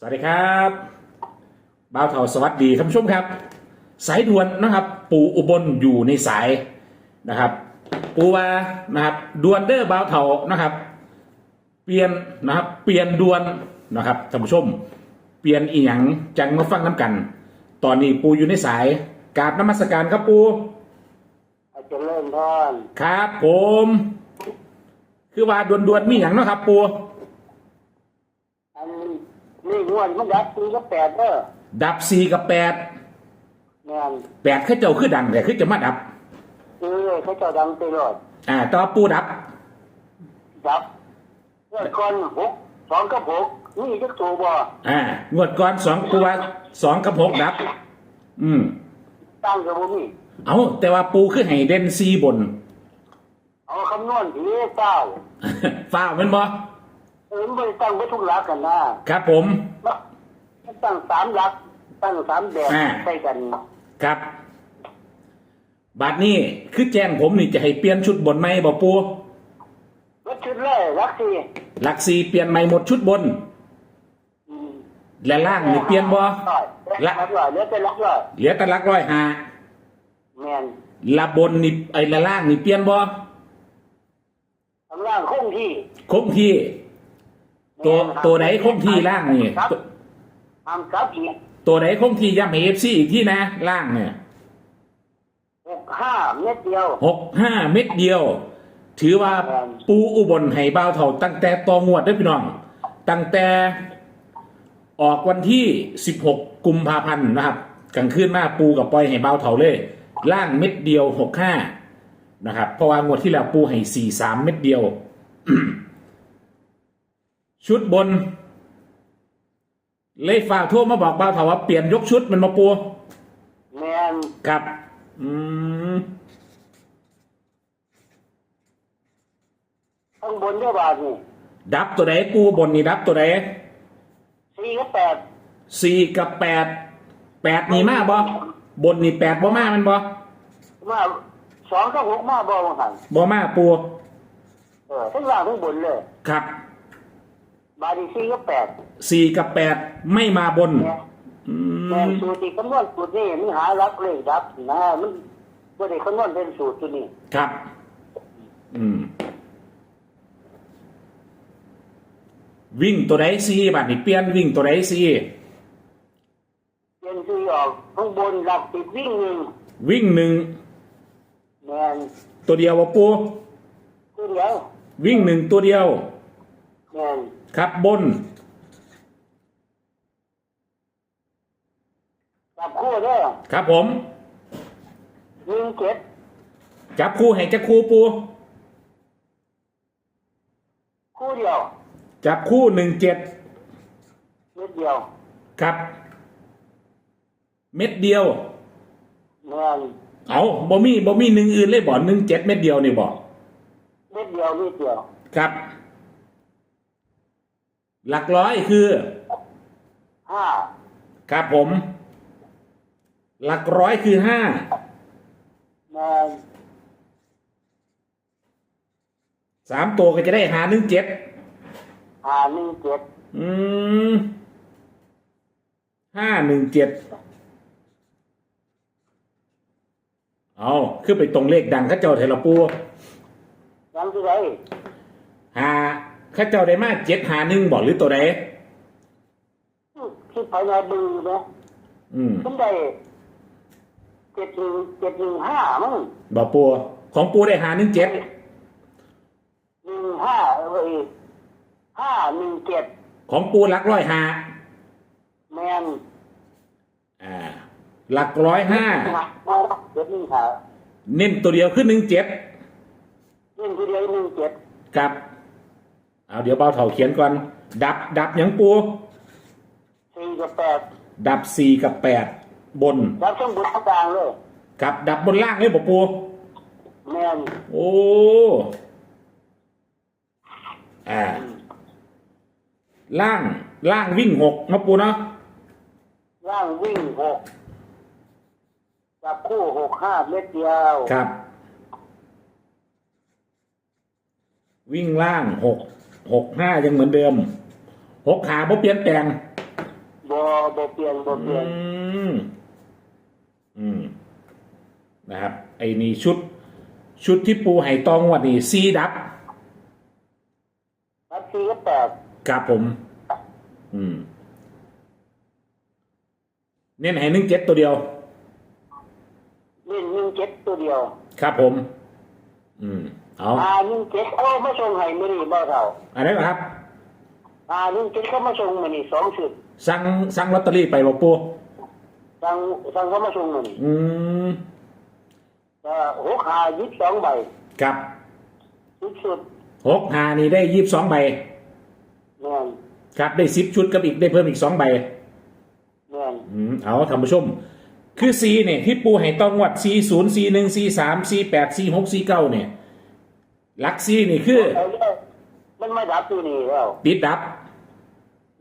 สวัสดีครับบ่าวเถาสวัสดีท่านผู้ชมครับ สายด่วนนะครับ ปู่อุบลอยู่ในสายนะครับ ปูว่านะครับด่วนเด้อบ่าวเถานะครับ เปลี่ยนนะครับ เปลี่ยนด่วนนะครับท่านผู้ชม เปลี่ยนอีหยังจังมาฟังน้ำกัน ตอนนี้ปูอยู่ในสายกราบนมัสการครับปูอาจจะเริ่มพรครับ ผม คือว่าด่วนๆมีอย่างเนาะครับ ปูอัน นี่งวดมันดับปีก็แปดเด้อดับสี่กับแปดแม่นแปดขึ้นเจ้าคือดังแต่คือจะมาดับ เออเขาเจ้าดังไปรอดอ่าแตอปูดับ ดับเมื่อก่อนหกสองกับหกนี่จะถูกบ่อ่างวดก่อนสองตัวสองกับหกดับ อืม ตั้งกับบ่มีเอาแต่ว่าปูคือให้เด่นซีบน เอาคำนวณทีเก้า ฟ้าวแมันบ่ เออมันไม่ได้ตั้งไว้ทุกหลักกันนะครับผม มันตั้งสามหลัก ตั้งสามแบบอ่าใส่กันครับบัดนี้คือแจ้งผมนี่จะให้เปลี่ยนชุดบนไหมบ่ปูรถชุดเลยหลักสี่หลักซีเปลี่ยนใหม่หมดชุดบน อืมและล่างนี่เปลี่ยนบ่ร้อยละหลักร้อยเหลือแต่หลักร้อยเหลือแต่หลักร้อยหาแม่นละบนนี่ไอ้ละล่างนี่เปลี่ยนบ่ข้างล่างคงที่คงที่ ตัวตัวไหนคงที่ล่างนี่ครับตัวทำครับอีกตัวไหนคงที่ย้ำให้เอฟซีอีกที่นะล่างเนี่ยหกห้าเม็ดเดียวหกห้าเม็ดเดียว ถือว่าปูอุบลให้เบาวเท่าตั้งแต่ตองวดเด้วยพี่น้อง ตั้งแต่ออกวันที่ 16 กุมภาพันธ์นะครับกลางคืนมาปูกับปล่อยให้เบาวเท่าเลย ล่างเม็ดเดียว 65 นะครับ เพราะว่างวดที่แล้วปูให้ 43 เม็ดเดียว ชุดบน เลยฝากโทั่วมาบอกเบาวเท่าว่าเปลี่ยนยกชุดมันมาปูแมนครับ อืมข้างบนเจ้าบาทนี่ดับตัวไหนปูบนนี่ดับตัวไหนสี่กับแปดสี่กับแปดแปดนี่มาบ่บนนี่แปดบ่มามันบ่มาสองกับหกมาบอลหันบ่มาปูเออทั้งล่างทั้งบนเลย ครับ บาทนี่สี่กับแปดสี่กับแปดไม่มาบนแม่อืแม่มสูตรที่คำนวณสูตรนี่มันหารักเลขดับนะมันไม่ได้คำนวณเป็นสูตรตัวนี้ครับ อืม วิ่งตัวไหนซีบัดนี่เปลี่ยนวิ่งตัวไหนซีเรียนที่ออกข้างบนหลักติดวิ่งหนึ่งวิ่งหนึ่งแมนตัวเดียวบ่ปูตัวเดียววิ่งหนึ่งตัวเดียวแมน ครับบนจับคู่เด้อครับผมหนึ่งเจ็ดจับคู่ให้จับคู่ปู คู่เดียวจับคู่หนึ่งเจ็ดเม็ดเดียวครับ เม็ดเดียวแมนเอาบ่มีบ่มีหนึ่งอื่นเลยบ่หนึ่งเจ็ดเม็ดเดียวนี่บ่เม็ดเดียวเม็ดเดียวครับ หลักร้อยคือ ห้าครับผม หลักร้อยคือห้าแมนสามตัวก็จะได้หาหนึ่งเจ็ดห้าหนึ่งเจ็ดอืมห้าหนึ่งเจ็ดเอาคือไปตรงเลขดังเข้าเจ้าเทระปูยังที่ไรหาเข้าเจ้าได้มาเจ็ดหาหนึ่งบอกหรือตัวใดคิดภายในบึงไหมอืมขึ้นได้เจ็ดหนึ่งเจ็ดหนึ่งห้ามั้งบอกปูของปูได้หาหนึ่งเจ็ดหนึ่งห้าเอ้ยห้าหนึ่งเจ็ดของปูหลักร้อยหาแมนอ่าหลักร้อยห้าเจ็ดหนึ่งหาเน้นตัวเดียวขึ้นหนึ่งเจ็ดเล่นทีเดียวหนึ่งเจ็ดกับ เอาเดี๋ยวเบาเถาเขียนก่อน ดับดับหยังปูสี่กับแปดดับสี่กับแปดบนรับช่างบุญกลางเลยกับดับบนล่างเลยบอกปูแมนโอ้อ่าล่างล่างวิ่งหกนะปูเนาะร่างวิ่งหกจับคู่หกห้าเม็ดเดียวครับ วิ่งล่างหก หกห้ายังเหมือนเดิมหกขาบ่เปลี่ยนแปลงบ่บ่เปลี่ยนบ่เปลี่ยนอืมอืมนะครับ ไอ้นี่ชุด ชุดที่ปูไห่ตองวัดนี่ซีดับนัดสี่ก็แปดครับผม อืม เน้นให้หนึ่งเจ็ดตัวเดียวเล่นหนึ่งเจ็ดตัวเดียว ครับผม อืม เอาอ่าหนึ่งเจ็ดเขามาส่งให้มื้อนี้บ่เท่าอันนี้นเหรอครับอ่าหนึ่งเจ็ดเขามาส่งมื้อนี้สองชุดสั่งสั่งลอตเตอรี่ไปบอกปูสั่งสั่งเขามาส่งมื้อนี้อืมก็หกหายี่สิบสองใบครับชุดชุดหกหานี่ได้ยี่สิบสองใบแม่นครับได้สิบชุดกับอีกได้เพิ่มอีกสองใบแม่นอืมเอาท่านผู้ชม คือซีเนี่ยที่ปูให้ต้องวัดซีศูนย์ซีหนึ่งซีสามซีแปดซีหกซีเก้าเนี่ยห ลักซีนี่คือ เอาเลยมันไม่ดับตัวนี้แล้วติดดับ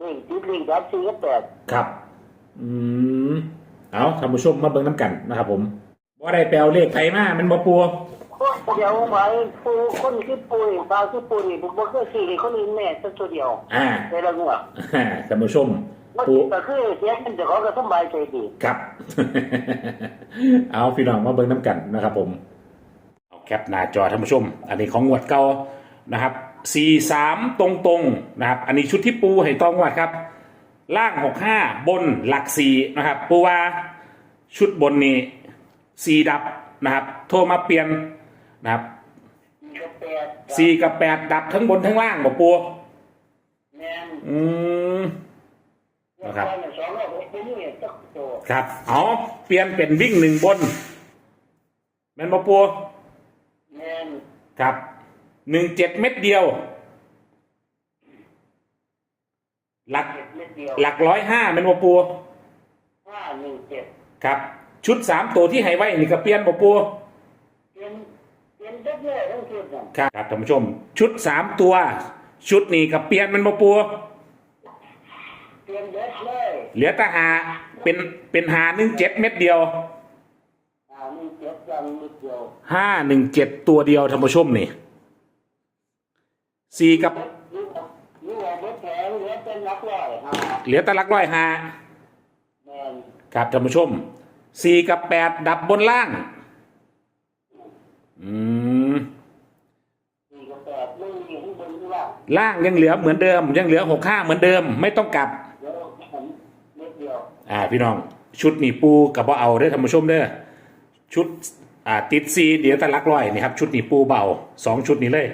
นี่ติดลิงดับสี่ก็แปดครับ อืม เอาท่านผู้ชมมาเบิ่งน้ำกันนะครับผมว่าได้แปลเลขไทยมามันบ่ปูเดี๋ยวไว้ปูคนที่ปูนี่ปลาที่ปูนี่ผมบ่เคยซื้อให้คนอื่นแม่สักตัวเดียวอ่าในละงวดอ่าท่านผู้ชมว่าปูก็คือเสียเงินเจะของก็สบายใจดีครับ เอาพี่น้องมาเบิ่งน้ำกันนะครับผมเอา แคปหน้าจอท่านผู้ชม อันนี้ของงวดเก่านะครับ43ตรงๆนะครับ อันนี้ชุดที่ปูให้ต้องวัดครับ ล่าง65บนหลัก4นะครับ ปูว่าชุดบนนี้4ดับนะครับ โทรมาเปลี่ยนนะครับก็แปด4กับ8ดับทั้งบนทั้งล่างบอกปูแม่นอืมแล้วครับก็สองร้อยหกสิบนี่สักตัวครับ เอาเปลี่ยนเป็นวิ่งหนึ่งบนแม่นบอกปูแม่น ครับหนึ่งเจ็ดเม็ดเดียว หลักเจ็ดเม็ดเดียวหลักร้อยห้าเป็นบอปูห้าหนึ่งเจ็ดครับ ชุดสามตัวที่ให้ไว้นี่ก็เปลี่ยนบอปูเปลี่ยนเปลี่ยนเด็ดเลยทั้งชุดน่ะครับครับท่านผู้ชม ชุดสามตัว ชุดนี้ก็เปลี่ยนเป็นบอปูเปลี่ยนเด็ดเลยเหลือแตาหาเป็นเป็นหาหนึ่งเจ็ดเม็ดเดียว อ่าหนึ่งเจ็ดยังนิดเดียว ห้าหนึ่งเจ็ดตัวเดียวท่านผู้ชมนี่สี่กับเหลือเป็นหลักร้อยห้าครับท่านผู้ชมสี่กับแปดดับบนล่าง อืมล่างยังเหลือเหมือนเดิม ยังเหลือหกห้าเหมือนเดิม ไม่ต้องกลับอ่าพี่น้อง ชุดนี่ปูกับบ่เอาเด้อท่านผู้ชมเด้อชุด อ่าติดซีเดี๋ยวแต่ลักร้อยนี่ครับชุดนี้ปูเบาสองชุดนี้เลย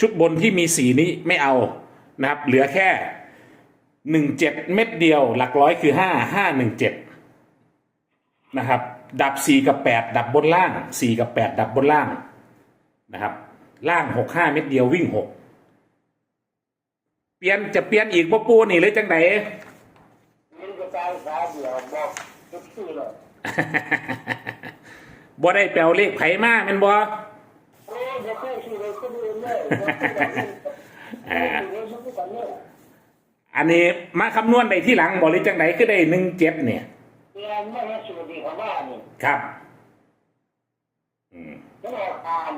ชุดบนที่มีสีนี้ไม่เอานะครับเหลือแค่หนึ่งเจ็ดเม็ดเดียว หลักร้อยคือห้าห้าหนึ่งเจ็ดนะครับดับสี่กับแปดดับบนล่างสี่กับแปดดับบนล่างนะครับล่างหกห้าเม็ดเดียววิ่งหกเปลี่ยนจะเปลี่ยนอีกบ่ปูนี่เลยจังไดมันก็ตายขาเดียวบอกทุกที่เลย บ่ได้แปลเลขไผมาแม่นบ่โอ้ยไม่เคยซื้อเลยคนอื่นเลยบ่ซื้อแบบนี้อ่าซื้อเลยซื้อแบบนี้อันนี้มาคำนวณได้ที่หลังบ่หรือจังไดคือได้หนึ่งเจ็ดเนี่ยเรียนไม่ให้สูตรดีของบ้านนี่ครับอืมมันออกอ่าน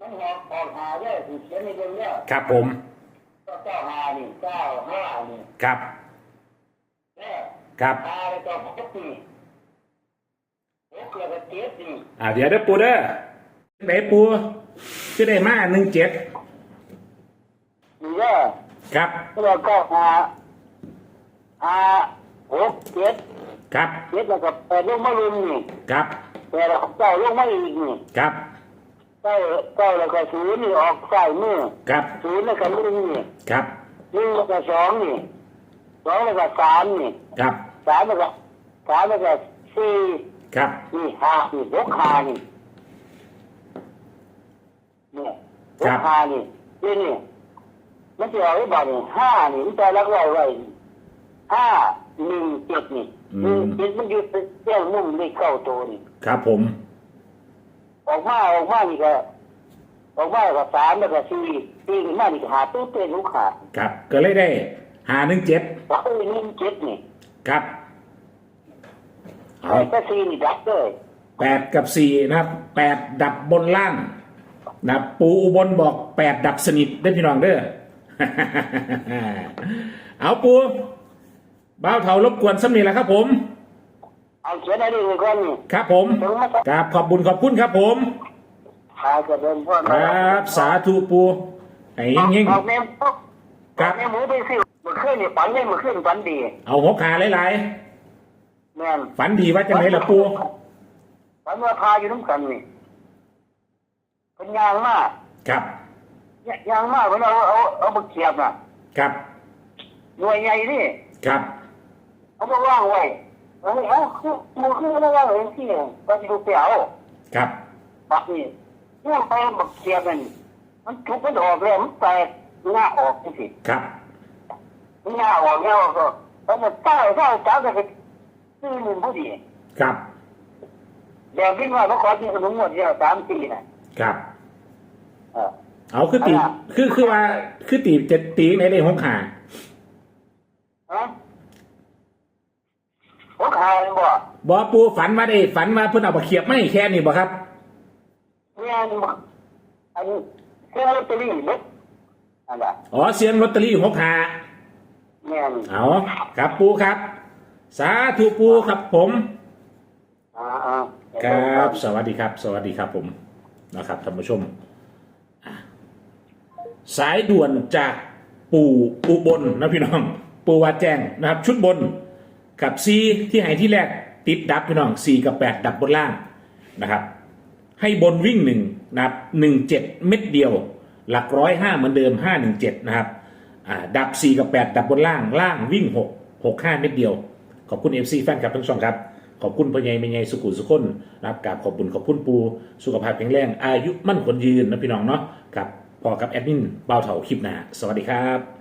มันออกออกหาได้สิเขียนในเรื่องเนี้ยครับผมก็เก้าหานี่เก้าห้านี่ครับแน่ครับหา แล้วก็หกนี่หกแล้วก็เจ็ดนี่อ่าเดี๋ยวเด้อปูเด้อไหนปูคือได้มาหนึ่งเจ็ดนี่เด้อครับแล้วก็หาหาหกเจ็ดครับเจ็ดแล้วก็แปดลงมาลุมนี่ครับแปดแล้วก็เก้าลงมาอีกนี่ครับเก้าเก้าแล้วก็ศูนย์นี่ออกใส่มือครับศูนย์แล้วก็หนึ่งนี่ครับหนึ่งแล้วก็สองนี่สองแล้วก็สามนี่ครับสามแล้วก็สามแล้วก็สี่ ครับนี่ห้านี่หกห้านี่เนี่ยหกห้านี่นี่นี่มันจะเอาไว้บ่นี่ห้านี่มันจะรักไว้ไว้ห้าหนึ่งเจ็ดนี่หนึ่งเจ็ดมันอยู่เจ้านุ่มเลขเก้าตัวนี่ครับผม ออกมาออกมานี่ก็ออกมาก็สามแล้วก็สี่สี่ขึ้นมานี่ก็หาตู้เต้นลูกขาดครับ ก็เลยได้หาหนึ่งเจ็ดแล้วก็หนึ่งเจ็ดนี่ครับ เอาไอ้ก็สี่นี่ดับเลยแปดกับสี่นะครับแปดดับบนล่างนะครับปูอุบลบอกแปดดับสนิทได้อพี่น้องเด้อ เอาปูบ้าวเถารบกวนสำนีแหละครับ ผม เอาเขียนอะไรดีก่อนนี่ครับผมถึงมาสักกราบขอบบุญขอบคุณครับผม หาจะเดินพ่อครับสาธุปูไอ้เงี้ยเอาแม่พวกครับแม่หมูไปซื้อเมื่อคืนนี่ฝันเลยเมื่อคืนฝันดีเอาหกขาหลาย แม่นๆฝันดีว่าจะไหนล่ะปูฝันว่าพาอยู่น้ำกันนี่เป็นยางมากครับยางมากเวลาเอาเอาเอามาเขียบน่ะ ครับหน่วยใหญ่นี่ครับเอามาว่างไว้เอาเอาคือมือคือมาว่างไว้ที่นี่ก็จะดูเปล่าครับบักนี่เมื่อไปบักเขียบมันมันทุกมันออกแล้วมันแตกหน้าออกจังสิครับหน้าออกแล้วก็ตอนนั้นเต้าเต้าเจ้าก็ไป ซื้อหนึ่งผู้ดีครับเดี๋ยวพี่ว่าเขาขอกินขนมหมดเดียวสามปีน่ะ ครับ เออ เอาคือตีอะไรอะคือคือว่า คือตีจะตีในได้หกขาฮะผมขายมันบ่บอปูฝันว่าได้ฝันว่าเพิ่นเอาไปเขียบไม่แค่นี้บ่ครับ เนี่ยอันนี้บ่อันนี้เครื่องลอตเตอรี่เล็กอันน่ะอ๋อเสียงลอตเตอรี่หกขาเนี่ยอัน เอาครับปูครับ สาธุปูครับผม อ่าอ่าครับ สวัสดีครับ สวัสดีครับผมนะครับท่านผู้ชมอะสายด่วนจากปู่อุบลนะพี่น้อง ปูวาแจ้งนะครับ ชุดบนกับซีที่ให้ที่แรกติดดับพี่น้องสี่กับแปดดับบนล่างนะครับ ให้บนวิ่งหนึ่งนะครับหนึ่งเจ็ดเม็ดเดียว หลักร้อยห้าเหมือนเดิมห้าหนึ่งเจ็ดนะครับอ่าดับสี่กับแปดดับบนล่างล่างวิ่งหกหกห้าเม็ดเดียว ขอบคุณเอฟซีแฟนคลับทั้งสองครับ ขอบคุณพ่อใหญ่แม่ใหญ่สุขุสุขนนะครับกราบขอบคุณขอบคุณปูสุขภาพแข็งแรงอายุมั่นขนยืนนะพี่น้องเนาะกับพอกับแอดมินเบาเถาคลิปหนาสวัสดีครับ